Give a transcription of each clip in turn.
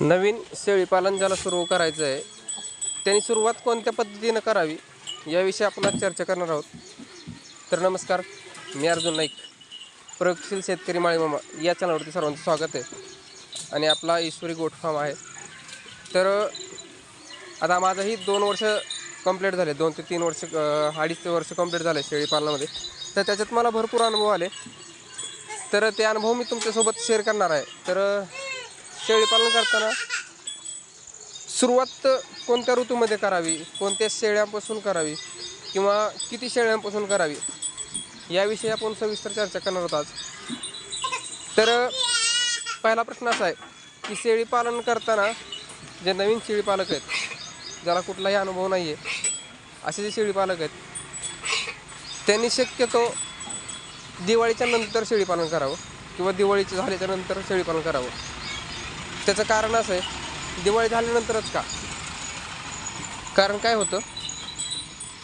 नवीन शेळीपालन ज्याला सुरू करायचं आहे त्यांनी सुरुवात कोणत्या पद्धतीनं करावी याविषयी आपण आज चर्चा करणार आहोत. तर नमस्कार मी अर्जुन नाईक प्रयोगशील शेतकरी माळीमामा या चॅनलवरती सर्वांचं स्वागत आहे. आणि आपला ईश्वरी गोट फार्म आहे. तर आता माझंही दोन वर्ष कंप्लीट झाले दोन ते तीन वर्ष अडीच ते वर्ष कंप्लीट झाले शेळीपालनामध्ये. तर त्याच्यात मला भरपूर अनुभव आले. तर ते अनुभव मी तुमच्यासोबत शेअर करणार आहे. तर शेळीपालन करताना सुरुवात कोणत्या ऋतूमध्ये करावी? कोणत्या शेळ्यांपासून करावी? किंवा किती शेळ्यांपासून करावी? याविषयी आपण सविस्तर चर्चा करणार आहोत आज. तर पहिला प्रश्न असा आहे की शेळीपालन करताना जे नवीन शेळीपालक आहेत ज्याला कुठलाही अनुभव नाही आहे असे जे शेळीपालक आहेत त्यांनी शक्यतो दिवाळीच्या नंतर शेळीपालन करावं किंवा दिवाळीचं झाल्याच्यानंतर शेळीपालन करावं. त्याचं कारण असं आहे दिवाळी झाल्यानंतरच का? कारण काय होतं?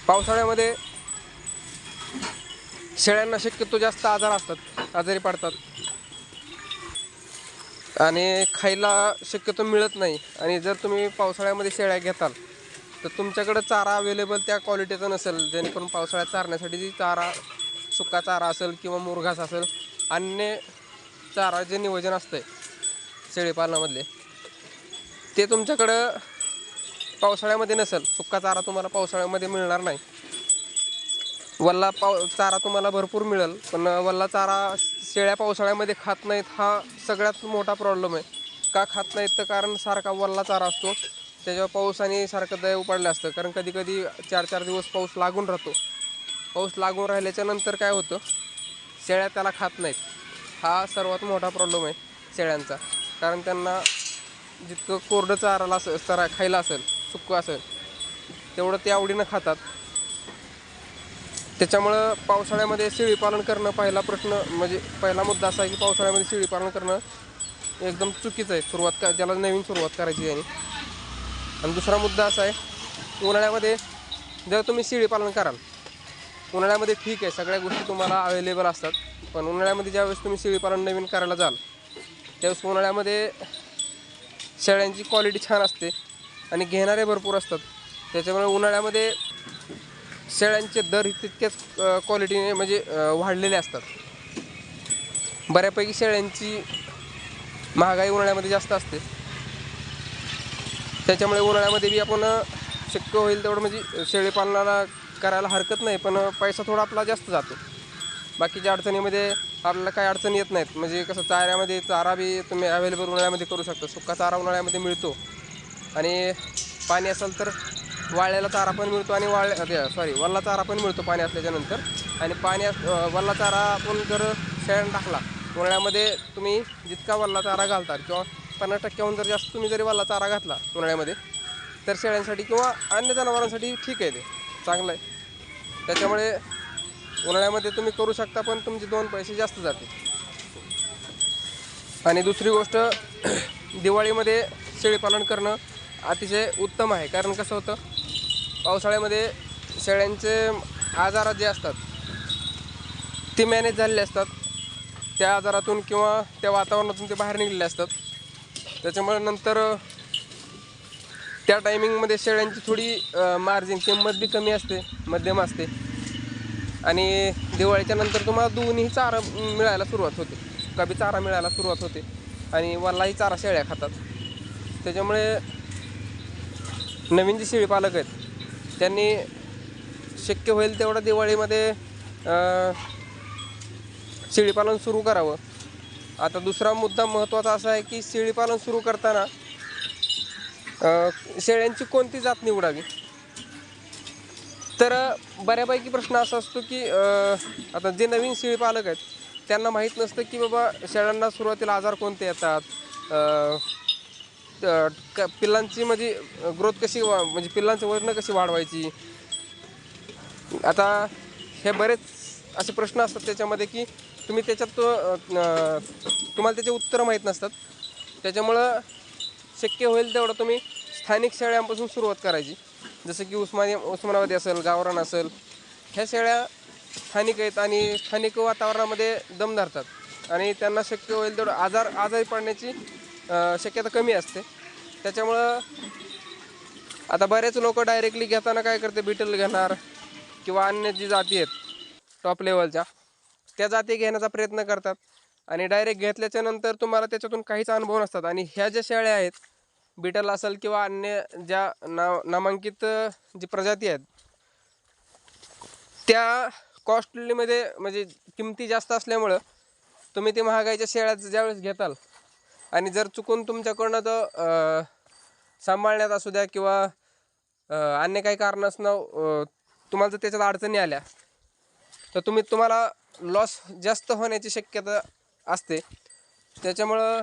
पावसाळ्यामध्ये शेळ्यांना शक्यतो जास्त आजार असतात आजारी पडतात. आणि खायला शक्यतो मिळत नाही. आणि जर तुम्ही पावसाळ्यामध्ये शेळ्या घेताल तर तुमच्याकडं चारा अवेलेबल त्या क्वालिटीचा नसेल. जेणेकरून पावसाळ्यात चारण्यासाठी जी चारा सुका चारा असेल किंवा मुरघास असेल अन्य चारा जे नियोजन असतं आहे शेळीपालनामधले ते तुमच्याकडं पावसाळ्यामध्ये नसेल सुक्का चारा तुम्हाला पावसाळ्यामध्ये मिळणार नाही. वल्ला पाव चारा तुम्हाला भरपूर मिळेल पण वल्ला चारा शेळ्या पावसाळ्यामध्ये खात नाहीत हा सगळ्यात मोठा प्रॉब्लेम आहे. का खात नाहीत? तर कारण सारखा वल्ला चारा असतो. त्याच्यावर पाऊस आणि सारखं दय पडलं असतं. कारण कधी कधी चार चार दिवस पाऊस लागून राहतो. पाऊस लागून राहिल्याच्या नंतर काय होतं? शेळ्या त्याला खात नाहीत. हा सर्वात मोठा प्रॉब्लेम आहे शेळ्यांचा. कारण त्यांना जितकं कोरडं चाराला असं चारा खायला असेल सुकं असेल तेवढं ते आवडीनं खातात. त्याच्यामुळं पावसाळ्यामध्ये शेळीपालन करणं पहिला प्रश्न म्हणजे पहिला मुद्दा असा आहे की पावसाळ्यामध्ये शेळीपालन करणं एकदम चुकीचं आहे. सुरुवात का ज्याला नवीन सुरुवात करायची आहे. आणि दुसरा मुद्दा असा आहे उन्हाळ्यामध्ये जर तुम्ही शेळीपालन कराल उन्हाळ्यामध्ये ठीक आहे सगळ्या गोष्टी तुम्हाला अवेलेबल असतात. पण उन्हाळ्यामध्ये ज्यावेळेस तुम्ही शेळीपालन नवीन करायला जाल त्यावेळेस उन्हाळ्यामध्ये शेळ्यांची क्वालिटी छान असते आणि घेणारे भरपूर असतात. त्याच्यामुळे उन्हाळ्यामध्ये शेळ्यांचे दर तितक्याच क्वालिटीने म्हणजे वाढलेले असतात. बऱ्यापैकी शेळ्यांची महागाई उन्हाळ्यामध्ये जास्त असते. त्याच्यामुळे उन्हाळ्यामध्ये बी आपण शक्य होईल तेवढं म्हणजे शेळीपालनाला करायला हरकत नाही पण पैसा थोडा आपला जास्त जातो. बाकीच्या अडचणीमध्ये आपल्याला काही अडचणी येत नाहीत. म्हणजे कसं चाऱ्यामध्ये चारा बी तुम्ही अवेलेबल उन्हाळ्यामध्ये करू शकता. सुका चारा उन्हाळ्यामध्ये मिळतो. आणि पाणी असेल तर वाळ्याला चारा पण मिळतो आणि वाळ्या सॉरी वल्ला चारा पण मिळतो पाणी असल्याच्यानंतर आणि पाणी अस- वल्ला चारा आपण जर शेळ्यानं टाकला उन्हाळ्यामध्ये तुम्ही जितका वल्ला चारा घालतात किंवा पन्नास टक्क्याहून जर जास्त तुम्ही जरी वल्ला चारा घातला उन्हाळ्यामध्ये तर शेळ्यांसाठी किंवा अन्य जनावरांसाठी ठीक आहे ते. चांगलं आहे. त्याच्यामुळे उन्हाळ्यामध्ये तुम्ही करू शकता पण तुमचे दोन पैसे जास्त जातील. आणि दुसरी गोष्ट दिवाळीमध्ये शेळीपालन करणं अतिशय उत्तम आहे. कारण कसं होतं पावसाळ्यामध्ये शेळ्यांचे आजार जे असतात ते मॅनेज झालेले असतात. त्या आजारातून किंवा त्या वातावरणातून ते बाहेर निघलेले असतात. त्याच्यामुळे नंतर त्या टायमिंगमध्ये शेळ्यांची थोडी मार्जिन किंमत बी कमी असते मध्यम असते. आणि दिवाळीच्या नंतर तुम्हाला दोन्ही चारा मिळायला सुरुवात होते. कभी चारा मिळायला सुरुवात होते आणि वल्लाही चारा शेळ्या खातात. त्याच्यामुळे नवीन जे शेळीपालक आहेत त्यांनी शक्य होईल तेवढं दिवाळीमध्ये शेळीपालन सुरू करावं. आता दुसरा मुद्दा महत्त्वाचा असा आहे की शेळीपालन सुरू करताना शेळ्यांची कोणती जात निवडावी? तर बऱ्यापैकी प्रश्न असा असतो की आता जे नवीन शेळी पालक आहेत त्यांना माहीत नसतं की बाबा शेळ्यांना सुरुवातीला आजार कोणते येतात क- पिल्लांची म्हणजे ग्रोथ कशी वा म्हणजे पिल्लांचं वजनं कशी वाढवायची? आता हे बरेच असे प्रश्न असतात त्याच्यामध्ये की तुम्ही त्याच्यात तो, तुम्हाला त्याचे उत्तरं माहीत नसतात. त्याच्यामुळं शक्य होईल तेवढं तुम्ही स्थानिक शेळ्यांपासून सुरुवात करायची. जसं की उस्मानी उस्मानाबादी असेल गावरान असेल ह्या शेळ्या स्थानिक आहेत आणि स्थानिक वातावरणामध्ये दम धरतात. आणि त्यांना शक्य होईल तेवढं आजार आजारी पडण्याची शक्यता कमी असते. त्याच्यामुळं आता बरेच लोक डायरेक्टली घेताना काय करते बिटल घेणार किंवा अन्य जी जाती आहेत टॉप लेवलच्या त्या जाती घेण्याचा प्रयत्न करतात. आणि डायरेक्ट घेतल्याच्या नंतर तुम्हाला त्याच्यातून काहीच अनुभव नसतात. आणि ह्या ज्या शेळ्या आहेत बिटल असेल किंवा अन्य ज्या ना नामांकित जी प्रजाती आहेत त्या कॉस्टलीमध्ये म्हणजे किमती जास्त असल्यामुळं तुम्ही ते महागाईच्या शेळ्याचं ज्यावेळेस घेताल आणि जर चुकून तुमच्याकडनं तो सांभाळण्यात असू द्या किंवा अन्य काही कारण असणं तुम्हाला जर त्याच्यात अडचणी आल्या तर तुम्ही तुम्हाला लॉस जास्त होण्याची शक्यता असते. त्याच्यामुळं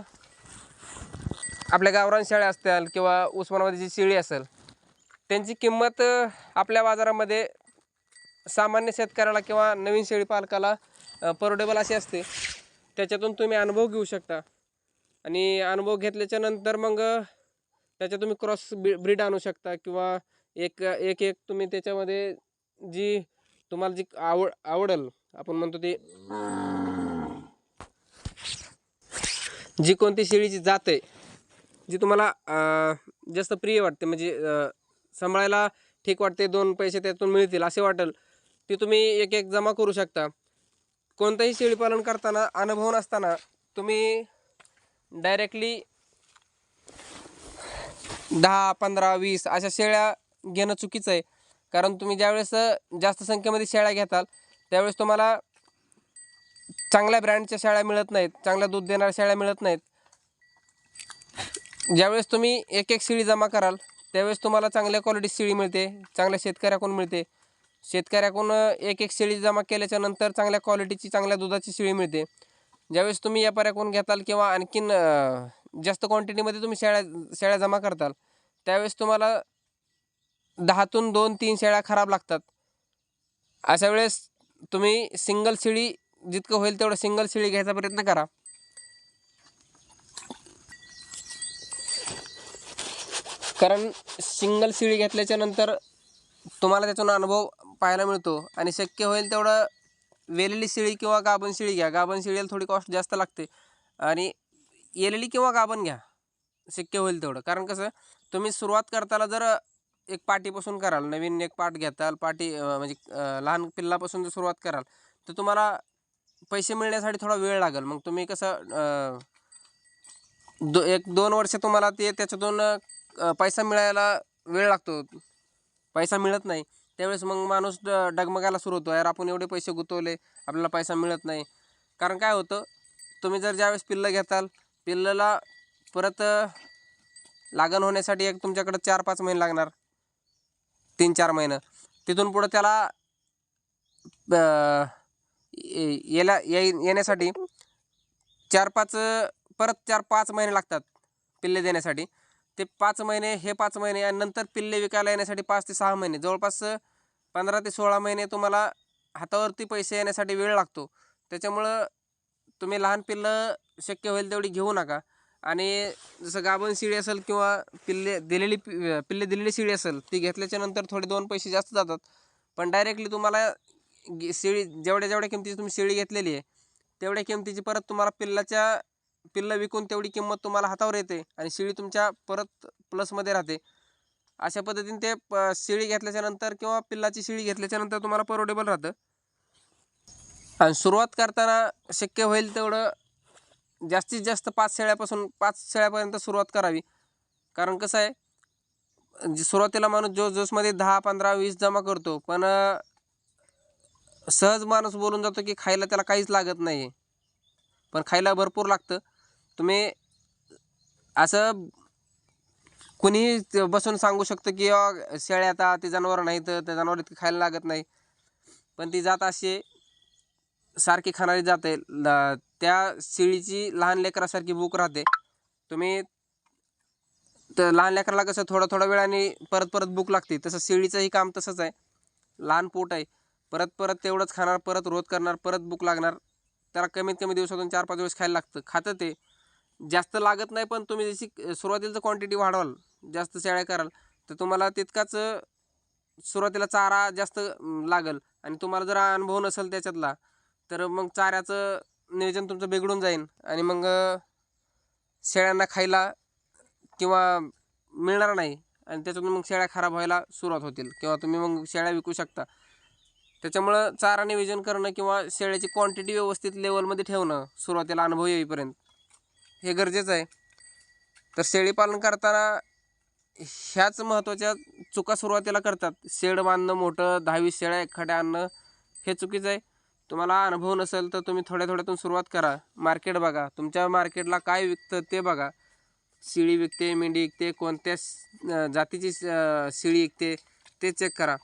आपल्या गावरान शेळ्या असतील किंवा उस्मानाबादी जी शेळी असेल त्यांची किंमत आपल्या बाजारामध्ये सामान्य शेतकऱ्याला किंवा नवीन शेळी पालकाला परवडेबल अशी असते. त्याच्यातून तुम्ही अनुभव घेऊ शकता. आणि अनुभव घेतल्याच्या नंतर मग त्याच्या तुम्ही क्रॉस ब्री ब्रीड आणू शकता किंवा एक एक एक तुम्ही त्याच्यामध्ये जी तुम्हाला जी आवड आवडेल आपण म्हणतो ती जी कोणती शेळीची जात आहे जी तुम्हाला जास्त प्रिय वाटते म्हणजे सांभाळायला ठीक वाटते दोन पैसे त्यातून मिळतील असे वाटेल ते तुम्ही एक एक जमा करू शकता. कोणतंही शेळीपालन करताना अनुभव नसताना तुम्ही डायरेक्टली दहा पंधरा वीस अशा शेळ्या घेणं चुकीचं आहे. कारण तुम्ही ज्यावेळेस जास्त संख्येमध्ये शेळ्या घेताल त्यावेळेस तुम्हाला चांगल्या ब्रँडच्या शेळ्या मिळत नाहीत चांगल्या दूध देणाऱ्या शेळ्या मिळत नाहीत. ज्यावेळेस तुम्ही एक एक शिळी जमा कराल त्यावेळेस तुम्हाला चांगल्या क्वालिटी शिळी मिळते चांगल्या शेतकऱ्याकडून मिळते. शेतकऱ्याकडून एक एक शेळी जमा केल्याच्यानंतर चांगल्या क्वालिटीची चांगल्या दुधाची शेळी मिळते. ज्यावेळेस तुम्ही व्यापाऱ्याकडून घेताल किंवा आणखीन जास्त क्वांटिटीमध्ये तुम्ही शेळ्या शेळ्या जमा करताल त्यावेळेस तुम्हाला दहातून दोन तीन शेळ्या खराब लागतात. अशा वेळेस तुम्ही सिंगल शिळी जितकं होईल तेवढं सिंगल शिळी घ्यायचा प्रयत्न करा. कारण सिंगल शिळी घेतल्याच्या नंतर तुम्हाला त्यातून अनुभव पाहायला मिळतो आणि शक्य होईल तेवढं वेलेली शिळी किंवा गाभण शिळी घ्या. गाभण शिळीला थोडी कॉस्ट जास्त लागते. आणि येलेली किंवा गाभण घ्या. शक्य होईल तेवढं. कारण कसं तुम्ही सुरुवात करताना जर एक पाटीपासून कराल नवीन एक पाट घेताल पाटी म्हणजे लहान पिल्लापासून जर सुरुवात कराल तर तुम्हाला पैसे मिळण्यासाठी थोडा वेळ लागेल. मग तुम्ही कसं दो एक दोन वर्ष तुम्हाला ते त्याच्यातून पैसा मिळायला वेळ लागतो. पैसा मिळत नाही. त्यावेळेस मग माणूस ड डगमगायला सुरू होतो. यार आपण एवढे पैसे गुंतवले आपल्याला पैसा मिळत नाही. कारण काय होतं तुम्ही जर ज्यावेळेस पिल्लं घेताल पिल्लला परत लागण होण्यासाठी एक तुमच्याकडं चार पाच महिने लागणार. तीन चार महिनं. तिथून पुढं त्याला येला ये- येण्यासाठी चार पाच परत चार पाच महिने लागतात पिल्ले देण्यासाठी. ते पाच महिने हे पाच महिने आणि नंतर पिल्ले विकायला येण्यासाठी पाच ते सहा महिने. जवळपास पंधरा ते सोळा महिने तुम्हाला हातावरती पैसे येण्यासाठी वेळ लागतो. त्याच्यामुळं तुम्ही लहान पिल्लं शक्य होईल तेवढी घेऊ नका. आणि जसं गाभण शिळी असेल किंवा पिल्ले दिलेली पि- पिल्ले दिलेली शिळी असेल ती घेतल्याच्या नंतर थोडे दोन पैसे जास्त जातात. पण डायरेक्टली तुम्हाला शिळी जेवढ्या जेवढ्या किमतीची तुम्ही शिळी घेतलेली आहे तेवढ्या किमतीची परत तुम्हाला पिल्लाच्या पिल्लं विकून तेवढी किंमत तुम्हाला हातावर येते आणि शेळी तुमच्या परत प्लसमध्ये राहते. अशा पद्धतीने ते प शेळी घेतल्याच्यानंतर किंवा पिल्लाची शेळी घेतल्याच्यानंतर तुम्हाला परवडेबल राहतं. आणि सुरुवात करताना शक्य होईल तेवढं जास्तीत जास्त पाच शेळ्यापासून पाच शेळ्यापर्यंत सुरुवात करावी. कारण कसं आहे जे सुरुवातीला माणूस जो जोसमध्ये दहा पंधरा वीस जमा करतो पण सहज माणूस बोलून जातो की खायला त्याला काहीच लागत नाही आहे पण खायला भरपूर लागतं. तुम्ही असं कुणीही बसून सांगू शकतं की शेळ्या आता ते जनावर नाही तर त्या जनावर इतकं खायला लागत नाही. पण ती जात अशी सारखी खाणारी जात आहे. त्या शेळीची लहान लेकरासारखी भूक राहते. तुम्ही तर लहान लेकराला कसं थोडं थोडा वेळाने परत परत भूक लागते. तसं शेळीचंही काम तसंच आहे. लहान पोट आहे. परत परत तेवढंच खाणार परत रोध करणार परत भूक लागणार. त्याला कमीत कमी दिवसातून चार पाच दिवस खायला लागतं. खातं ते. जास्त लागत नाही पण तुम्ही जशी सुरुवातीला क्वांटिटी वाढवाल जास्त शेळ्या कराल तर तुम्हाला तितकाच सुरुवातीला चारा जास्त लागेल लागल. आणि तुम्हाला जर अनुभव नसेल त्याच्यातला तर मग चाऱ्याचं नियोजन तुमचं बिघडून जाईल आणि मग शेळ्यांना खायला किंवा मिळणार नाही. आणि त्याच्यातून मग शेळ्या खराब व्हायला सुरुवात होतील. किंवा तुम्ही मग शेळ्या विकू शकता. त्याच्यामुळं चारा नियोजन करणं किंवा शेळ्याची क्वांटिटी व्यवस्थित लेवलमध्ये ठेवणं सुरुवातीला अनुभव येईपर्यंत हे गरजेचं आहे. तर शेळीपालन करताना ह्याच महत्त्वाच्या चुका सुरुवातीला करतात. शेड बांधणं मोठं दहावीस शेळ्या एखाद्या आणणं हे चुकीचं आहे. तुम्हाला अनुभव नसेल तर तुम्ही थोड्या थोड्यातून सुरुवात करा. मार्केट बघा. तुमच्या मार्केटला काय विकतं ते बघा. शिळी विकते मेंढी विकते कोणत्या जातीची शिळी विकते ते चेक करा.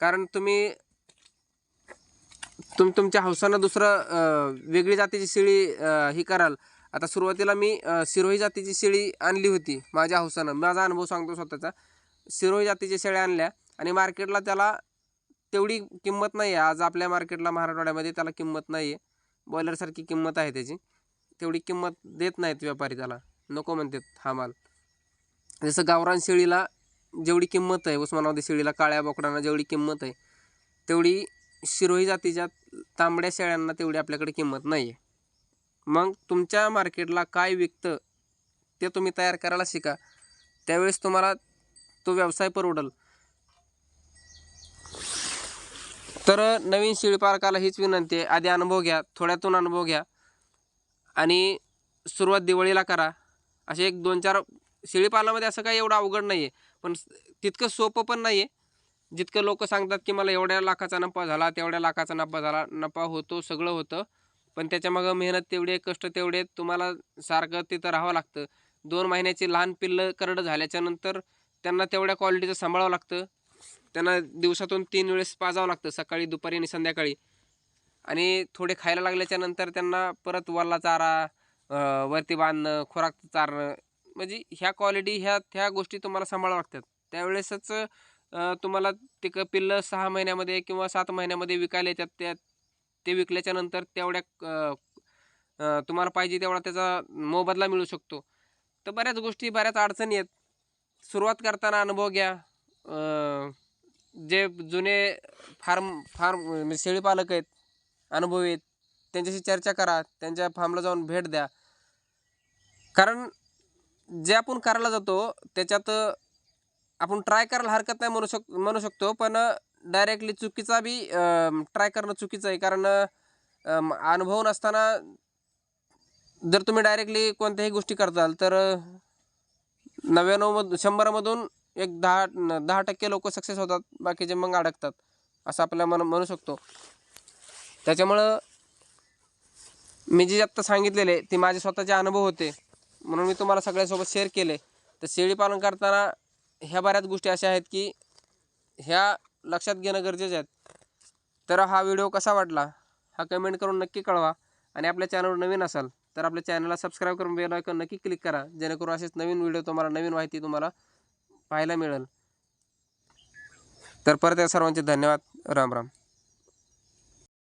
कारण तुम्ही तुम तुमच्या हौसानं दुसरं वेगळी जातीची शेळी ही कराल. आता सुरुवातीला मी सिरोही जातीची शेळी आणली होती माझ्या हौसानं. माझा अनुभव सांगतो स्वतःचा. सिरोही जातीच्या शेळ्या आणल्या आणि मार्केटला त्याला तेवढी किंमत नाही आहे आज आपल्या मार्केटला मराठवाड्यामध्ये त्याला किंमत नाही आहे बॉयलरसारखी किंमत आहे त्याची. तेवढी किंमत देत नाहीत व्यापारी त्याला. नको म्हणतात हा माल. जसं गावरान शेळीला जेवढी किंमत आहे उस्मानाबादी शेळीला काळ्या बोकडांना जेवढी किंमत आहे तेवढी शिरोही जातीच्या तांबड्या शेळ्यांना तेवढी आपल्याकडे किंमत नाही आहे मग तुमच्या मार्केटला काय विकतं ते तुम्ही तयार करायला शिका. त्यावेळेस तुम्हाला तो व्यवसाय परवडल. तर नवीन शेळीपालकाला हीच विनंती आहे. आधी अनुभव घ्या थोड्यातून अनुभव घ्या. आणि सुरुवात दिवाळीला करा. असे एक दोन चार शेळीपालनामध्ये असं काही एवढं अवघड नाही आहे पण तितकं सोपं पण नाही आहे जितकं लोक सांगतात की मला एवढ्या लाखाचा नफा झाला तेवढ्या लाखाचा नफा झाला नफा होतो सगळं होतं. पण त्याच्यामागं मेहनत तेवढी कष्ट तेवढे तुम्हाला सारखं तिथं राहावं लागतं. दोन महिन्याची लहान पिल्लं करडं झाल्याच्यानंतर त्यांना तेवढ्या क्वालिटीचं सांभाळावं लागतं. त्यांना दिवसातून तीन वेळेस पाजावं लागतं सकाळी दुपारी आणि संध्याकाळी. आणि थोडे खायला लागल्याच्या नंतर त्यांना परत वल्ला चारा वरती बांधणं खोराक चारणं म्हणजे ह्या क्वालिटी ह्या ह्या गोष्टी तुम्हाला सांभाळावं लागतात. त्यावेळेसच तुम्हाला ते पिल्लं सहा महिन्यामध्ये किंवा सात महिन्यामध्ये विकायला येतात त्या ते विकल्याच्या नंतर तेवढ्या तुम्हाला पाहिजे तेवढा त्याचा मोबदला मिळू शकतो. तर बऱ्याच गोष्टी बऱ्याच अडचणी आहेत. सुरुवात करताना अनुभव घ्या. जे जुने फार्म फार्म म्हणजे शेळीपालक आहेत अनुभवी आहेत त्यांच्याशी चर्चा करा त्यांच्या फार्मला जाऊन भेट द्या. कारण जे आपण करायला जातो त्याच्यात आपण ट्राय करायला हरकत नाही म्हणू शक म्हणू शकतो पण डायरेक्टली चुकीचा बी ट्राय करणं चुकीचं आहे. कारण अनुभव नसताना जर तुम्ही डायरेक्टली कोणत्याही गोष्टी करताल तर नव्याण्णवमधून शंभरमधून शंभरामधून एक दहा दहा टक्के लोक सक्सेस होतात बाकीचे मग अडकतात असं आपल्याला मन म्हणू शकतो. त्याच्यामुळं मी जे आत्ता सांगितलेले ते माझे स्वतःचे अनुभव होते. म्हणून मी तुम्हाला सगळ्यासोबत शेअर केले. तर शेळीपालन करताना ह्या बऱ्याच गोष्टी अशा आहेत की ह्या लक्षात घेणं गरजेचं आहेत तर हा व्हिडिओ कसा वाटला? हा कमेंट करून नक्की कळवा. आणि आपल्या चॅनलवर नवीन असाल तर आपल्या चॅनलला सबस्क्राईब करून बेल आयकॉन नक्की क्लिक करा जेणेकरून असेच नवीन व्हिडिओ तुम्हाला नवीन माहिती तुम्हाला पाहायला मिळेल. तर परत या सर्वांचे धन्यवाद. राम राम.